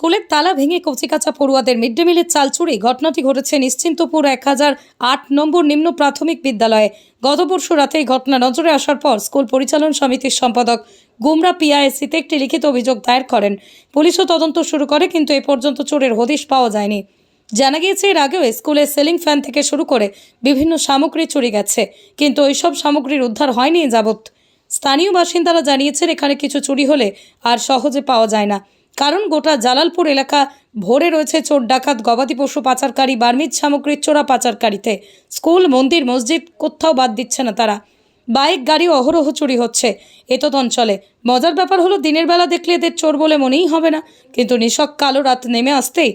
স্কুলের তালা ভেঙে কচিকাচা পড়ুয়াদের মিড ডে মিলের চাল চুরি। ঘটনাটি ঘটেছে নিশ্চিন্তপুর এক হাজার আট নম্বর নিম্ন প্রাথমিক বিদ্যালয়ে। গত পরশু রাতে এই ঘটনা নজরে আসার পর স্কুল পরিচালন সমিতির সম্পাদক গুমরা পিআইএসিতে একটি লিখিত অভিযোগ দায়ের করেন। পুলিশও তদন্ত শুরু করে, কিন্তু এ পর্যন্ত চোরের হদিশ পাওয়া যায়নি। জানা গিয়েছে, এর আগেও স্কুলের সিলিং ফ্যান থেকে শুরু করে বিভিন্ন সামগ্রী চুরি গেছে, কিন্তু ওইসব সামগ্রীর উদ্ধার হয়নি এ যাবৎ। স্থানীয় বাসিন্দারা জানিয়েছেন, এখানে কিছু চুরি হলে আর সহজে পাওয়া যায় না। কারণ গোটা জালালপুর এলাকা ভরে রয়েছে চোর ডাকাত, গবাদি পশু পাচারকারী, বার্মিজ সামগ্রীর চোরা পাচারকারীতে। স্কুল, মন্দির, মসজিদ কোথাও বাদ দিচ্ছে না তারা। বাইক, গাড়ি অহরহ চুরি হচ্ছে এতদ অঞ্চলে মজার ব্যাপার হলো দিনের বেলা দেখলে এদের চোর বলে মনেই হবে না। কিন্তু নিশক কালো রাত নেমে আসতেই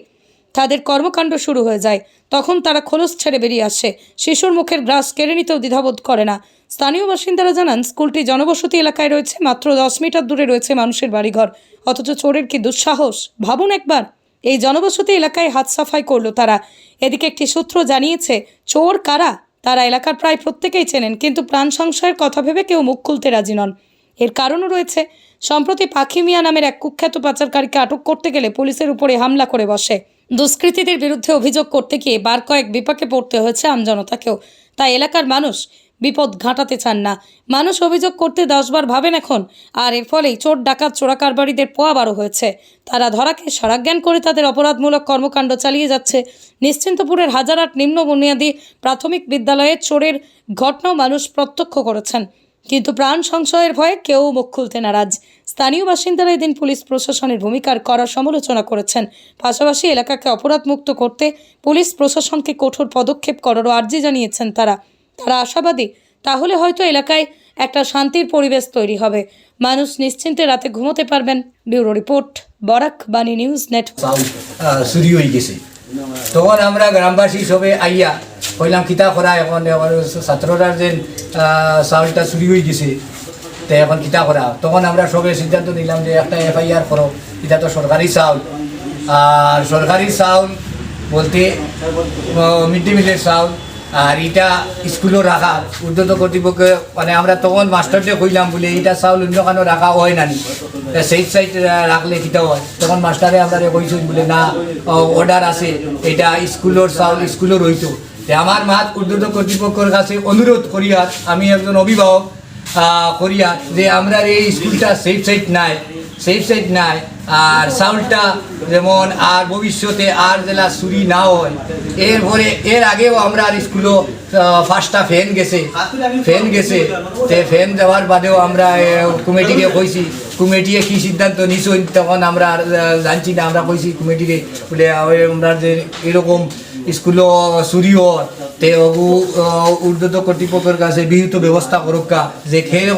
তাদের কর্মকাণ্ড শুরু হয়ে যায়। তখন তারা খোলস ছেড়ে বেরিয়ে আসে। শিশুর মুখের গ্রাস কেড়ে নিতেও দ্বিধাবোধ করে না। স্থানীয় বাসিন্দারা জানান, স্কুলটি জনবসতি এলাকায় রয়েছে, মাত্র দশ মিটার দূরে রয়েছে মানুষের বাড়িঘর। অথচ চোরের কি দুঃসাহস? ভাবুন একবার, এই জনবসতি এলাকায় হাত সাফাই করল তারা। এদিকে একটি সূত্র জানিয়েছে, চোর কারা? তারা এলাকার প্রায় প্রত্যেকেই চেনেন, কিন্তু প্রাণ সংশয়ের কথা ভেবে কেউ মুখ খুলতে রাজি নন। এর কারণও রয়েছে। সম্প্রতি পাখি মিয়া নামের এক কুখ্যাত পাচারকারীকে আটক করতে গেলে পুলিশের উপরে হামলা করে বসে। দুষ্কৃতীদের বিরুদ্ধে অভিযোগ করতে গিয়ে বার কয়েক বিপাকে পড়তে হয়েছে আমজনতাকেও তাই এলাকার মানুষ বিপদ ঘাঁটাতে চান না। মানুষ অভিযোগ করতে দশবার ভাবেন এখন, আর এর ফলেই চোর ডাকাত চোরাকারবারিদের পোয়া বারো হয়েছে। তারা ধরাকে সারাজ্ঞান করে তাদের অপরাধমূলক কর্মকাণ্ড চালিয়ে যাচ্ছে। নিশ্চিন্তপুরের হাজার আট নিম্ন বুনিয়াদী প্রাথমিক বিদ্যালয়ে চোরের ঘটনাও মানুষ প্রত্যক্ষ করেছেন। কিন্তু প্রাণ সংশয়ের ভয়ে কেউ মুখ খুলতে নারাজ। স্থানীয় বাসিন্দারা এদিন পুলিশ প্রশাসনের ভূমিকার করার সমালোচনা করেছেন। পাশাপাশি এলাকাকে অপরাধমুক্ত করতে পুলিশ প্রশাসনকে কঠোর পদক্ষেপ করারও আর্জি জানিয়েছেন তারা। তারা আশাবাদী, তাহলে হয়তো এলাকায় একটা শান্তির পরিবেশ তৈরি হবে। মানুষ নিশ্চিন্তে রাতে ঘুমোতে পারবেন। ব্যুরো রিপোর্ট, বরাক বাণী নিউজ নেটওয়ার্ক। চুরি হয়ে গেছে। তখন আমরা গ্রামবাসী সবে আইয়া কইলাম, কিতা করা এখন? এখন ছাত্ররা যে চাউলটা চুরি হয়ে গেছে, তো এখন কিতা করা? তখন আমরা সবে সিদ্ধান্ত নিলাম যে একটা এফআইআর করো এটা তো সরকারি চাউল। আর সরকারি চাউল বলতে মিড ডে মিলের চাউল, আর এটা স্কুলও রাখা। উদ্যত কর্তৃপক্ষ মানে আমরা তখন মাস্টারকে কইলাম বলে এটা চাউল অন্য কানো রাখা হয় নানি সেইট সাইড রাখলে কিটা হয়? তখন মাস্টারে আমরা কইছিল বলে, না অর্ডার আছে, এটা স্কুলের চাউল স্কুলের হইতো তে আমার মাত উদ্যত কর্তৃপক্ষের কাছে অনুরোধ করিয়া আমি একজন অভিভাবক করিয়া যে আমরা এই স্কুলটা সেফ সাইড নাই সেফ সাইড নাই আর সাউন্ডটা যেমন আর ভবিষ্যতে আর জেলা চুরি না হয়। এরপরে এর আগেও আমরা আর স্কুলও ফার্স্টটা ফ্যান গেছে। ফ্যান গেছে। তে ফ্যান দেওয়ার বাদেও আমরা কমিটিকে কইছি কমিটিয়ে কি সিদ্ধান্ত নিছই তখন আমরা আর, জানছি না আমরা কইছি কমিটিকে বলে আমরা যে এরকম স্কুলও চুরি হয় তে ওগু ঊর্ধ্বত কর্তৃপক্ষের কাছে বিহিত ব্যবস্থা করুক যে খেয়ে